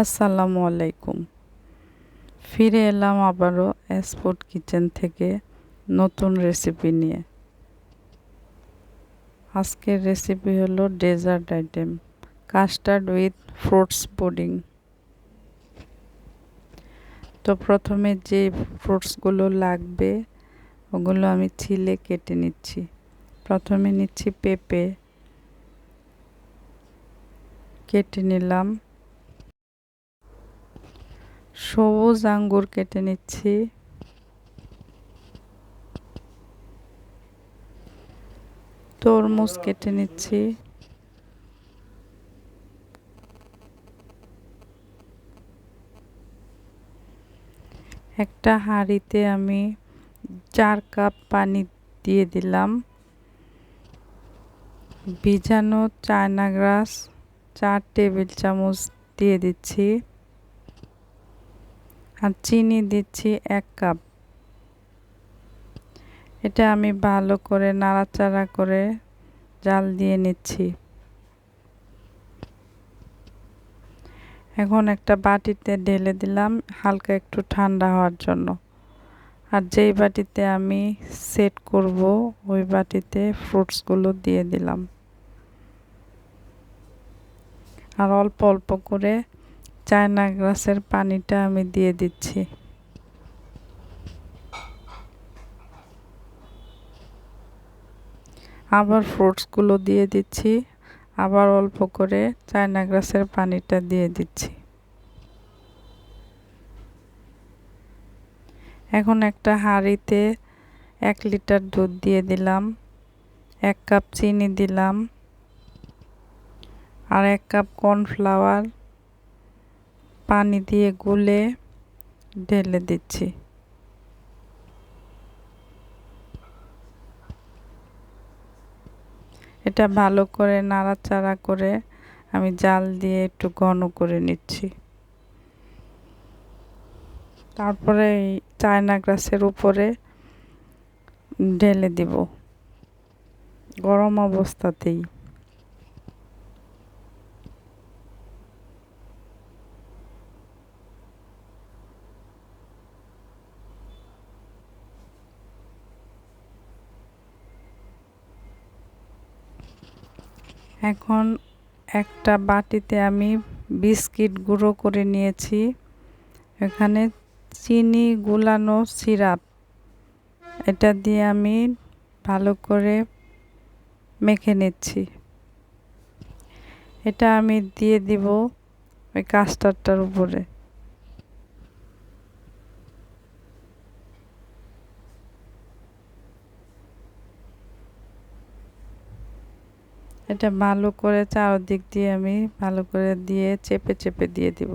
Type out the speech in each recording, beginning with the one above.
আসসালামু আলাইকুম। ফিরে এলাম আবারও এসপোর্ট কিচেন থেকে নতুন রেসিপি নিয়ে। আজকের রেসিপি হলো dessert item custard with fruits pudding তো প্রথমে যে ফ্রুটসগুলো লাগবে, ওগুলো আমি ছিলে কেটে নিচ্ছি। প্রথমে নিচ্ছি পেঁপে। কেটে নিলাম। সবুজ আঙ্গুর কেটে নিচ্ছি। তরমুজ কেটে নিচ্ছি। একটা হাঁড়িতে আমি চার কাপ পানি দিয়ে দিলাম। ভিজানো চায়না গ্রাস, চার টেবিল চামচ দিয়ে দিচ্ছি। আর চিনি দিচ্ছি এক কাপ। এটা আমি ভালো করে নাড়াচাড়া করে জাল দিয়ে নিচ্ছি। এখন একটা বাটিতে ঢেলে দিলাম হালকা একটু ঠান্ডা হওয়ার জন্য। আর যেই বাটিতে আমি সেট করব, ওই বাটিতে ফ্রুটসগুলো দিয়ে দিলাম। আর অল্প অল্প করে চায়না গ্লাসের পানিটা আমি দিয়ে দিচ্ছি। আবার ফ্রুটসগুলো দিয়ে দিচ্ছি, আবার অল্প করে চায়না গ্লাসের পানিটা দিয়ে দিচ্ছি। এখন একটা হাঁড়িতে এক লিটার দুধ দিয়ে দিলাম, এক কাপ চিনি দিলাম, আর এক কাপ কর্নফ্লাওয়ার পানি দিয়ে গুলে ঢেলে দিচ্ছি। এটা ভালো করে নাড়াচাড়া করে আমি জাল দিয়ে একটু ঘন করে নিচ্ছি। তারপরে এই চায়না গ্রাসের উপরে ঢেলে দিব। গরম অবস্থাতেই। এখন একটা বাটিতে আমি বিস্কিট গুঁড়ো করে নিয়েছি। এখানে চিনি গুলানো সিরাপ। এটা দিয়ে আমি ভালো করে মেখে নিচ্ছি। এটা আমি দিয়ে দিব ওই কাস্টারটার উপরে। এটা ভালো করে চারদিক দিয়ে আমি ভালো করে দিয়ে চেপে চেপে দিয়ে দিব।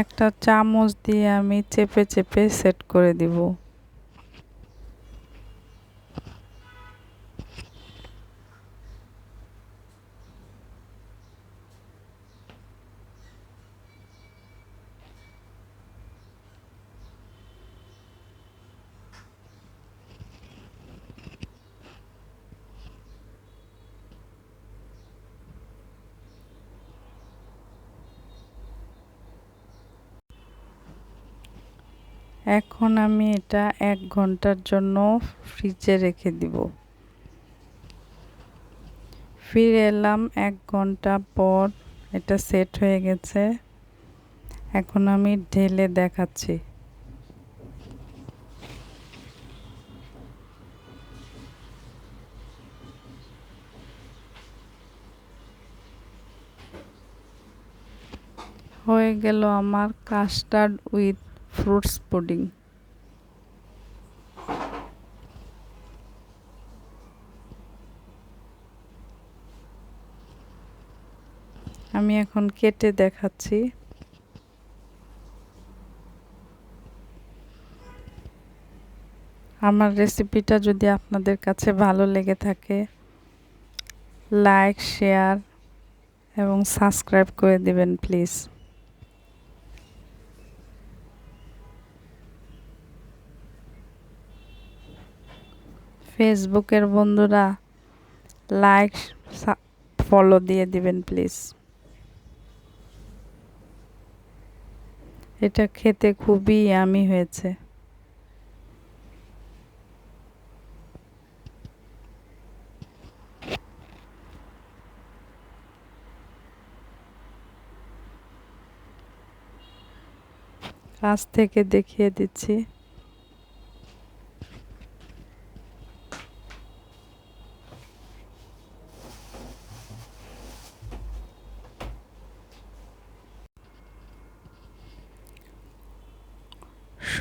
একটা চামচ দিয়ে আমি চেপে চেপে সেট করে দিব। এখন আমি এটা এক ঘণ্টার জন্য ফ্রিজে রেখে দিব। ফিরে এলাম এক ঘণ্টা পর, এটা সেট হয়ে গেছে। এখন আমি ঢেলে দেখাচ্ছি। হয়ে গেল আমার কাস্টার্ড উইথ ফ্রুটস পুডিং। আমি এখন কেটে দেখাচ্ছি। আমার রেসিপিটা যদি আপনাদের কাছে ভালো লেগে থাকে, লাইক, শেয়ার এবং সাবস্ক্রাইব করে দিবেন, প্লিজ। ফেসবুকের বন্ধুরা লাইক ফলো দিয়ে দিবেন প্লিজ এটা খেতে খুবই ইয়ামি হয়েছে। কাছ থেকে দেখিয়ে দিচ্ছি।